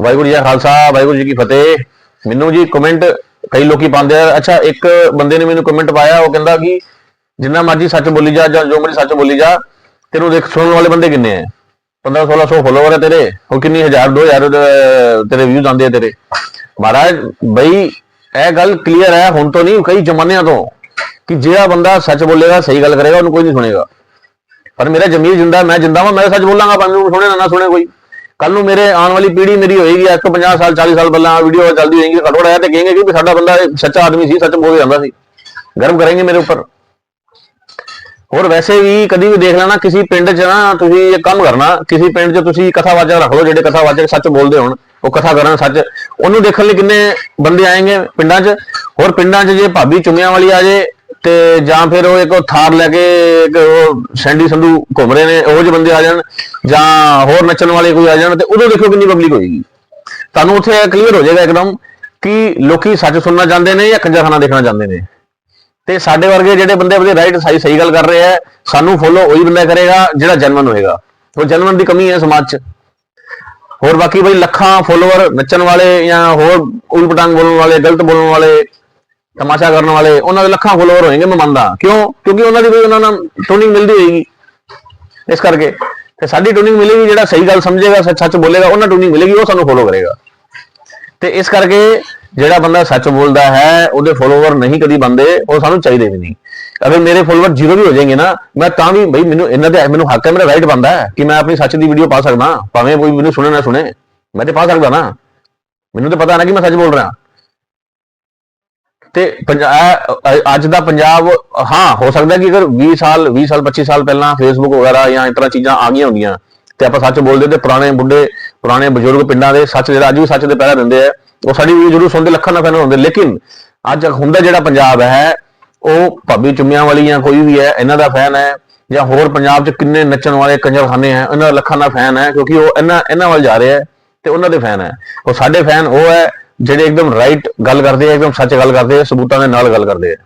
ਵਾਹਿਗੁਰੂ ਜੀ ਕਾ ਖਾਲਸਾ, ਵਾਹਿਗੁਰੂ ਜੀ ਕੀ ਫਤਿਹ। ਮੈਨੂੰ ਜੀ ਕਮੈਂਟ ਕਈ ਲੋਕੀ ਪਾਉਂਦੇ ਆ, ਅੱਛਾ, ਇੱਕ ਬੰਦੇ ਨੇ ਮੈਨੂੰ ਕਮੈਂਟ ਪਾਇਆ, ਉਹ ਕਹਿੰਦਾ ਕਿ ਜਿੰਨਾ ਮਰਜ਼ੀ ਸੱਚ ਬੋਲੀ ਜਾ ਜਾਂ ਜੋ ਮਰਜ਼ੀ ਸੱਚ ਬੋਲੀ ਜਾ, ਤੈਨੂੰ ਦੇਖ ਸੁਣਨ ਵਾਲੇ ਬੰਦੇ ਕਿੰਨੇ ਆ? 15 1600 ਫੋਲੋਵਰ ਹੈ ਤੇਰੇ ਉਹ ਕਿੰਨੀ ਹਜ਼ਾਰ 2000 ਤੇਰੇ ਵਿਊਜ਼ ਆਉਂਦੇ ਆ ਤੇਰੇ। ਮਹਾਰਾਜ, ਬਈ, ਇਹ ਗੱਲ ਕਲੀਅਰ ਹੈ, ਹੁਣ ਤੋਂ ਨਹੀਂ, ਕਈ ਜ਼ਮਾਨਿਆਂ ਤੋਂ, ਕਿ ਜਿਹੜਾ ਬੰਦਾ ਸੱਚ ਬੋਲੇਗਾ, ਸਹੀ ਗੱਲ ਕਰੇਗਾ, ਉਹਨੂੰ ਕੋਈ ਨਹੀਂ ਸੁਣੇਗਾ। ਪਰ ਮੇਰਾ ਜ਼ਮੀਰ ਜਿੰਦਾ, ਮੈਂ ਜਿੰਦਾ ਵਾਂ, ਮੈਂ ਸੱਚ ਬੋਲਾਂਗਾ, ਭਾਵੇਂ ਉਹ ਸੁਣੇ ਨਾ ਨਾ ਸੁਣੇ ਕੋਈ। ਕੱਲ ਨੂੰ ਮੇਰੇ ਆਉਣ ਵਾਲੀ ਪੀੜ੍ਹੀ ਮੇਰੀ ਹੋਏਗੀ 150 ਸਾਲ 40 ਸਾਲ ਪਹਿਲਾਂ ਵੀਡੀਓ ਜਲਦੀ ਹੋਏਗੀ, ਘਟੋ ਰਹਿ ਤੇ ਕਹੇਗੇ ਕਿ ਸਾਡਾ ਬੰਦਾ ਸੱਚਾ ਆਦਮੀ ਸੀ, ਸੱਚ ਬੋਲ ਜਾਂਦਾ ਸੀ। ਗਰਮ ਕਰਾਂਗੇ ਮੇਰੇ ਉੱਪਰ। ਹੋਰ ਵੈਸੇ ਵੀ ਕਦੀ ਵੀ ਦੇਖ ਲੈਣਾ, ਕਿਸੇ ਪਿੰਡ 'ਚ ਨਾ ਤੁਸੀਂ ਇਹ ਕੰਮ ਕਰਨਾ, ਕਿਸੇ ਪਿੰਡ 'ਚ ਤੁਸੀਂ ਕਥਾਵਾਚਕ ਰੱਖ ਲਓ, ਜਿਹੜੇ ਕਥਾਵਾਚਕ ਸੱਚ ਬੋਲਦੇ ਹੋਣ, ਉਹ ਕਥਾ ਕਰਨ ਸੱਚ। ਉਹਨੂੰ ਦੇਖਣ ਲਈ ਕਿੰਨੇ ਬੰਦੇ ਆਏਗੇ ਪਿੰਡਾਂ 'ਚ। ਹੋਰ ਪਿੰਡਾਂ 'ਚ ਜੇ ਭਾਬੀ ਚੁੰਗਿਆਂ ਵਾਲੀ ਆ ਜੇ ਤੇ ਜਾਂ ਫਿਰ ਉਹ ਇੱਕ ਉਹ ਥਾਰ ਲੈ ਕੇ ਇੱਕ ਉਹ ਸੈਂਡੀ ਸੰਧੂ ਘੁੰਮ ਰਹੇ ਨੇ ਉਹ ਜਿਹੇ ਬੰਦੇ ਆ ਜਾਣ, ਜਾਂ ਹੋਰ ਨੱਚਣ ਵਾਲੇ ਕੋਈ ਆ ਜਾਣ ਤੇ ਉਦੋਂ ਦੇਖੋ ਕਿੰਨੀ ਪਬਲਿਕ ਹੋਏਗੀ। ਤੁਹਾਨੂੰ ਉੱਥੇ ਕਲੀਅਰ ਹੋ ਜਾਏਗਾ ਇੱਕਦਮ ਕਿ ਲੋਕੀ ਸੱਚ ਸੁਣਨਾ ਚਾਹੁੰਦੇ ਨੇ ਜਾਂ ਕੰਜਰਖਾਨਾ ਦੇਖਣਾ ਚਾਹੁੰਦੇ ਨੇ। ਤੇ ਸਾਡੇ ਵਰਗੇ ਜਿਹੜੇ ਬੰਦੇ ਆਪਣੇ ਰਾਈਟ ਸਹੀ ਸਹੀ ਗੱਲ ਕਰ ਰਹੇ ਆ, ਸਾਨੂੰ ਫੋਲੋ ਉਹੀ ਬੰਦਾ ਕਰੇਗਾ ਜਿਹੜਾ ਜਨਮਨ ਹੋਏਗਾ। ਉਹ ਜਨਮਨ ਦੀ ਕਮੀ ਹੈ ਸਮਾਜ 'ਚ। ਹੋਰ ਬਾਕੀ ਬਈ ਲੱਖਾਂ ਫੋਲੋਅਰ ਨੱਚਣ ਵਾਲੇ ਜਾਂ ਹੋਰ ਉਲਟ ਬੋਲਣ ਵਾਲੇ, ਗਲਤ ਬੋਲਣ ਵਾਲੇ ਤਮਾਸ਼ਾ ਕਰਨ ਵਾਲੇ, ਉਹਨਾਂ ਦੇ ਲੱਖਾਂ ਫੋਲੋਅਰ ਹੋਣਗੇ ਮੈਂ ਮੰਨਦਾ। ਕਿਉਂ? ਕਿਉਂਕਿ ਉਹਨਾਂ ਦੀ ਵੀ ਉਹਨਾਂ ਨਾਲ ਟੂਨਿੰਗ ਮਿਲਦੀ ਹੋਏਗੀ। ਇਸ ਕਰਕੇ। ਤੇ ਸਾਡੀ ਟੂਨਿੰਗ ਮਿਲੇਗੀ, ਜਿਹੜਾ ਸਹੀ ਗੱਲ ਸਮਝੇਗਾ, ਸੱਚ ਸੱਚ ਬੋਲੇਗਾ, ਉਹਨਾਂ ਟੂਨਿੰਗ ਮਿਲੇਗੀ, ਉਹ ਸਾਨੂੰ ਫੋਲੋ ਕਰੇਗਾ। ਤੇ ਇਸ ਕਰਕੇ ਜਿਹੜਾ ਬੰਦਾ ਸੱਚ ਬੋਲਦਾ ਹੈ, ਉਹਦੇ ਫੋਲੋਵਰ ਨਹੀਂ ਕਦੀ ਬੰਦੇ, ਉਹ ਸਾਨੂੰ ਚਾਹੀਦੇ ਵੀ ਨਹੀਂ। ਅਗਰ ਮੇਰੇ ਫੋਲੋਵਰ ਜ਼ੀਰੋ ਵੀ ਹੋ ਜਾਣਗੇ ਨਾ, ਮੈਂ ਤਾਂ ਵੀ ਬਈ ਮੈਨੂੰ ਇਹਨਾਂ ਦੇ, ਮੈਨੂੰ ਹੱਕ ਹੈ, ਮੇਰਾ ਰਾਈਟ ਬੰਦਾ ਹੈ, ਕਿ ਮੈਂ ਆਪਣੀ ਸੱਚ ਦੀ ਵੀਡੀਓ ਪਾ ਸਕਦਾ, ਭਾਵੇਂ ਕੋਈ ਮੈਨੂੰ ਸੁਣੇ, ਨਾ ਸੁਣੇ। ਮੈਂ ਤੇ ਪਾ ਸਕਦਾ ਨਾ। ਮੈਨੂੰ ਤਾਂ ਪਤਾ ਨਾ ਕਿ ਮੈਂ ਸੱਚ ਬੋਲ ਰਿਹਾ। ਤੇ ਪੰਜਾਬ ਅੱਜ ਦਾ ਪੰਜਾਬ, ਹਾਂ, ਹੋ ਸਕਦਾ ਕਿ ਅਗਰ 20 ਸਾਲ 20 ਸਾਲ 25 ਸਾਲ ਪਹਿਲਾਂ ਫੇਸਬੁੱਕ ਵਗੈਰਾ ਜਾਂ ਇਸ ਤਰ੍ਹਾਂ ਚੀਜ਼ਾਂ ਆ ਗਈਆਂ ਹੁੰਦੀਆਂ ਤੇ ਆਪਾਂ ਸੱਚ ਬੋਲਦੇ ਤੇ ਪੁਰਾਣੇ ਬੁੱਢੇ, ਪੁਰਾਣੇ ਬਜ਼ੁਰਗ ਪਿੰਡਾਂ ਦੇ ਸੱਚ ਜਿਹੜਾ ਅੱਜ ਵੀ ਸੱਚ ਦੇ ਪਹਿਰਾ ਦਿੰਦੇ ਆ, ਉਹ ਸਾਡੀ ਵੀ ਜ਼ਰੂਰ ਸੁਣਦੇ, ਲੱਖਾਂ ਨਾ ਫੈਨ ਹੁੰਦੇ। ਲੇਕਿਨ ਅੱਜ ਹੁੰਦਾ ਜਿਹੜਾ ਪੰਜਾਬ ਹੈ, ਉਹ ਭਾਬੀ ਚੁੰਮਿਆਂ ਵਾਲੀ ਜਾਂ ਕੋਈ ਵੀ ਹੈ, ਇਹਨਾਂ ਦਾ ਫੈਨ ਹੈ ਜਾਂ ਹੋਰ ਪੰਜਾਬ 'ਚ ਕਿੰਨੇ ਨੱਚਣ ਵਾਲੇ ਕੰਜਰਖਾਨੇ ਹੈ, ਇਹਨਾਂ ਦਾ ਲੱਖਾਂ ਦਾ ਫੈਨ ਹੈ ਕਿਉਂਕਿ ਉਹ ਇਹਨਾਂ ਇਹਨਾਂ ਵੱਲ ਜਾ ਰਹੇ ਹੈ ਤੇ ਉਹਨਾਂ ਦੇ ਫੈਨ ਹੈ। ਉਹ ਸਾਡੇ ਫੈਨ ਉਹ ਹੈ ਜਿਹੜੇ ਇੱਕਦਮ ਰਾਈਟ ਗੱਲ ਕਰਦੇ ਆ, ਇੱਕਦਮ ਸੱਚ ਗੱਲ ਕਰਦੇ ਆ, ਸਬੂਤਾਂ ਦੇ ਨਾਲ ਗੱਲ ਕਰਦੇ ਆ।